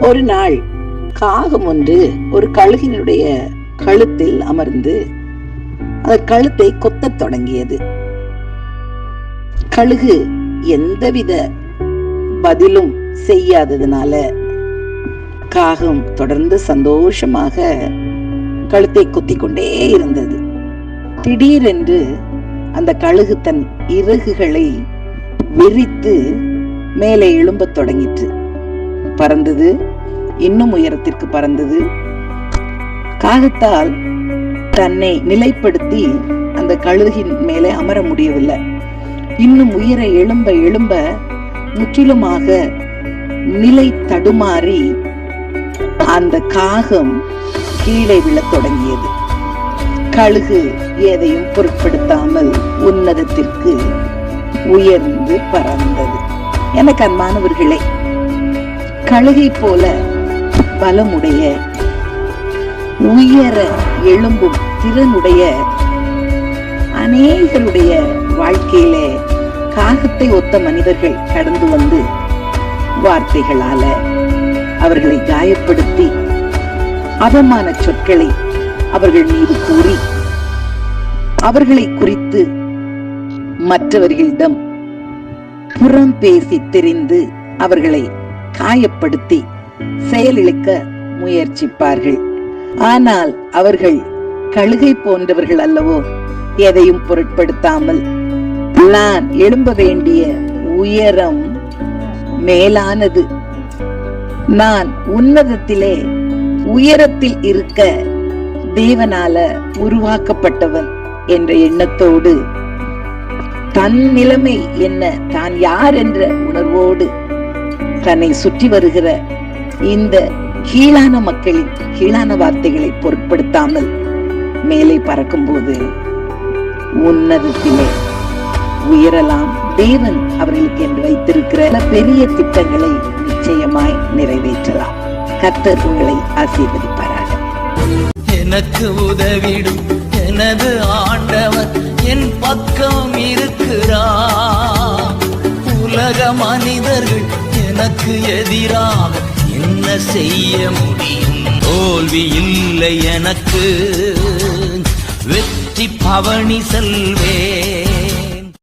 ஒரு நாள் காகம் ஒன்று ஒரு கழுகினுடைய கழுத்தில் அமர்ந்து அந்த கழுத்தை கொத்தத் தொடங்கியது. கழுகு எந்தவித பதிலும் செய்யாததுனால காகம் தொடர்ந்து சந்தோஷமாக கழுத்தை குத்திக் கொண்டே இருந்தது. திடீரென்று அந்த கழுகு தன் இறகுகளை விரித்து மேலே எழும்பத் தொடங்கிற்று. பறந்தது இன்னும் உயரத்திற்கு பறந்தது. காகத்தால் தன்னை நிலைப்படுத்தி அந்த கழுகின் மேலே அமர முடியவில்லை. இன்னும் உயர எழும்ப எழும்ப முற்றிலுமாக நிலை தடுமாறி அந்த காகம் கீழே விழத் தொடங்கியது. கழுகு எதையும் பொருட்படுத்தாமல் உன்னதத்திற்கு உயர்ந்து பறந்தது. எனக்கு அன்பானவர்களே கழுகை போல பலமுடைய உயர எழும்பும் திறனுடைய அநேகருடைய வாழ்க்கையிலே காகத்தை ஒத்த மனிதர்கள் கடந்து வந்து வார்த்தைகளால அவர்களை காயப்படுத்தி அவமான சொற்களை அவர்கள் மீது கூறி அவர்களை குறித்து மற்றவர்களிடம் புறம் பேசி தெரிந்து அவர்களை காயப்படுத்தி செயலிழக்க முயற்சிப்பார்கள். ஆனால் அவர்கள் கழுகை போன்றவர்கள் அல்லவோ எதையும் பொருட்படுத்தாமல் நான் எழும்ப வேண்டிய உயரம் மேலானது. நான் உன்னதத்திலே உயரத்தில் இருக்க தேவனால உருவாக்கப்பட்டவன் என்ற எண்ணத்தோடு தன் நிலைமை என்ன தான் யார் என்ற உணர்வோடு தன்னை சுற்றி வருகிற இந்த கீழான மக்களின் கீழான வார்த்தைகளை பொருட்படுத்தாமல் மேலே பறக்கும்போது உன்னதத்திலே உயரலாம் தேவன் அவர்களுக்கு என்று வைத்திருக்கிற பெரிய திட்டங்களை நிச்சயமாய் நிறைவேற்றலாம். கத்தர் உங்களை ஆசீர்வதிப்பாராக. எனக்கு உதவிடும் எனது ஆண்டவர் என் பக்கம் இருக்கிறார் எனக்கு எதிராக என்ன செய்ய முடியும்? தோல்வி இல்லை எனக்கு. வெற்றி பவனி செல்வே.